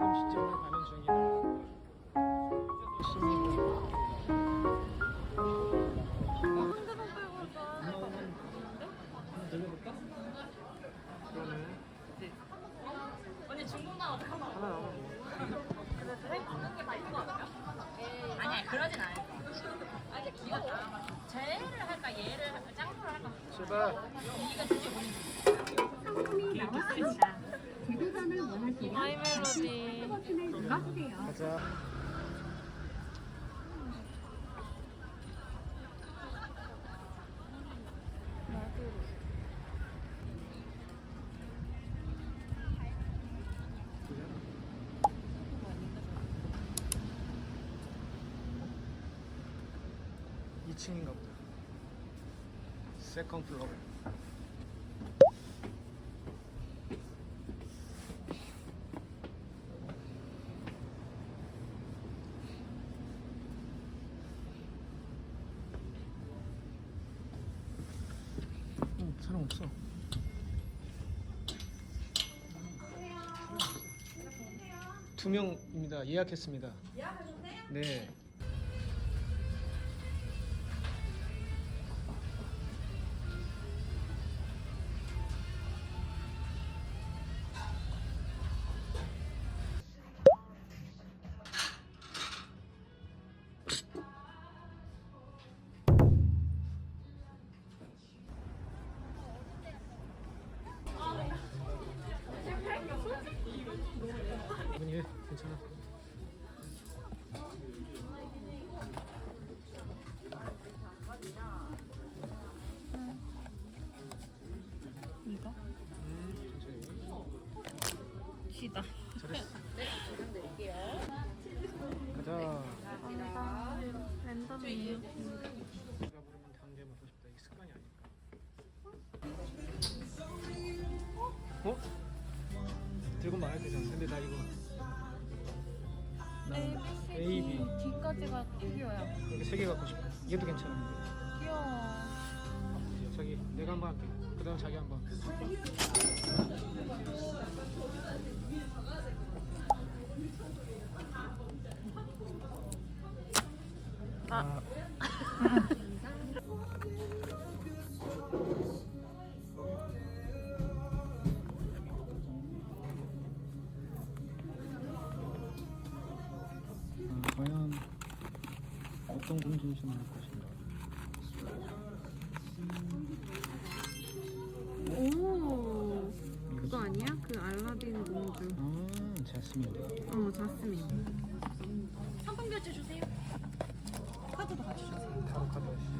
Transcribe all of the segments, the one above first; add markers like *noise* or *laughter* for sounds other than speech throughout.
음식점을 가는 중이다. 들려볼까? 그러네. 언니 중국 나와 잠깐만. 하나 남아. 근데 그래 먹는 게다 있는 거 아니야? 아니야 그러진 않을 거야. 아니 기가 다. 쟤를 할까 얘를 할까 짱구를 할까? 출발. 이가 둘째 본인. 상품이 나왔습니다. 하이 멜로디. 가자. 이층인가 보다. 세컨 플로어. 없어. 두 명입니다. 예약했습니다. 예약하셨어요? 네. 해. 괜찮아. 이거? 음, 천천히. 시다. 잘했어. 가자. 랜덤이에요. 내가 부르면 단계 먹고 싶다. 이게 습관이 아닐까. 어? 들고 말해야 되잖아. 근데 나 이거 뒤까지가 귀여워요. 이렇게 세개 갖고 싶어. 얘도 괜찮은데. 귀여워. 자기 내가 한 번 할게. 그다음 자기 한 번. 아. 아, *laughs* *laughs* 할 것인가? 오, 그거 아니야? 그 알라딘 공주. 아, 자스민. 어, 자스민. 상품 결제 주세요. 카드도 같이 주세요. 바로 카드.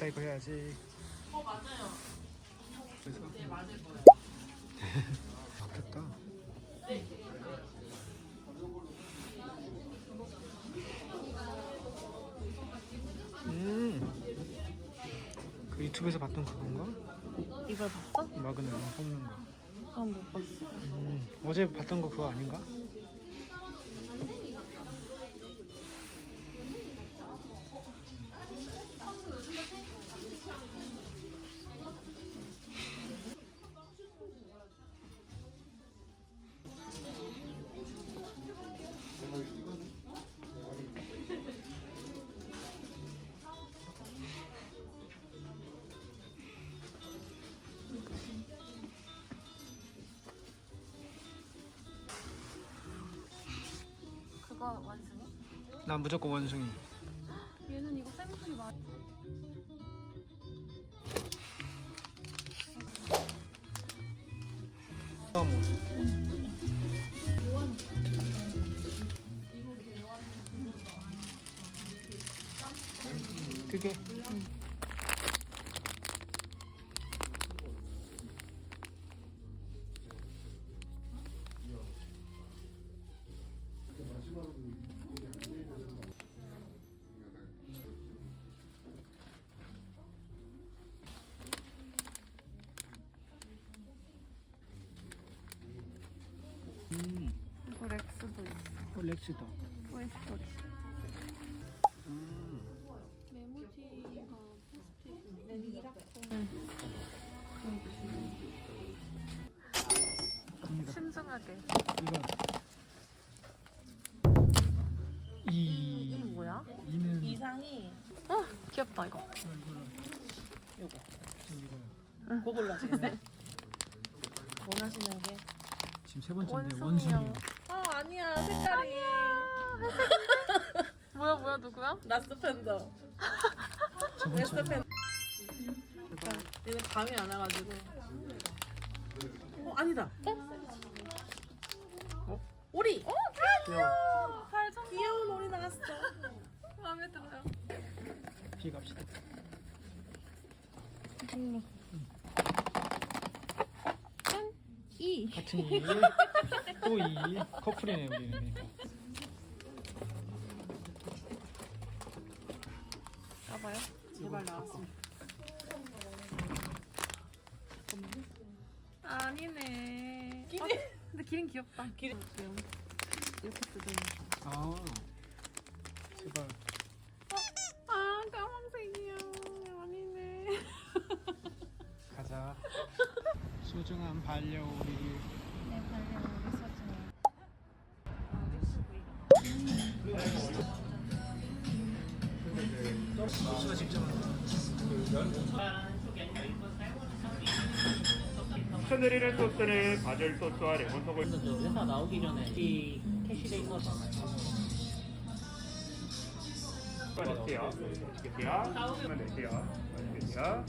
이따 이거 해야지. 어 맞아요. 네 맞을 거예요. 바뀌었다. 음. 그 유튜브에서 봤던 그건가? 이걸 봤어? 마그네로 뽑는 거. 그건 못 봤어. 음. 어제 봤던 거 그거 아닌가? 난 무조건 원숭이. 얘는 이거 생물이 많. 그게. 응. 메모지가 이거 신중하게. 이거 이 이게 뭐야? 이는 이상이 어 귀엽다 이거. 요거 이거 그걸로? 원하시는 게? 지금 세 번째인데. 원숭이. 아 아니야 색깔이 *laughs* 뭐야 뭐야 누구야? 라스트 팬더 세 웨스트 번째. 팬 얘는 감이 안 와가지고 어 아니다 어? 오리 어 귀여워. 귀여운 오리 나왔어 마음에 들어요. 뒤에 갑시다. 짠. 이. 같은 이. 또 이. 커플이네 우리는. 제발 나왔으면 아니네. 기린. 아, 근데 기린 귀엽다. 기린. 귀여워. 이렇게 뜯어. 아. 제발. 아 까만색이야. 아니네. 가자. 소중한 반려우리. 내 발레 소 중해. 추천드리는 소스는 바질 소스와 레몬 그 회사 나오기 전에 이 캐시돼 있었잖아요. 넣으세요. 맛있겠어요? 하면 되세요. 맛있겠어요?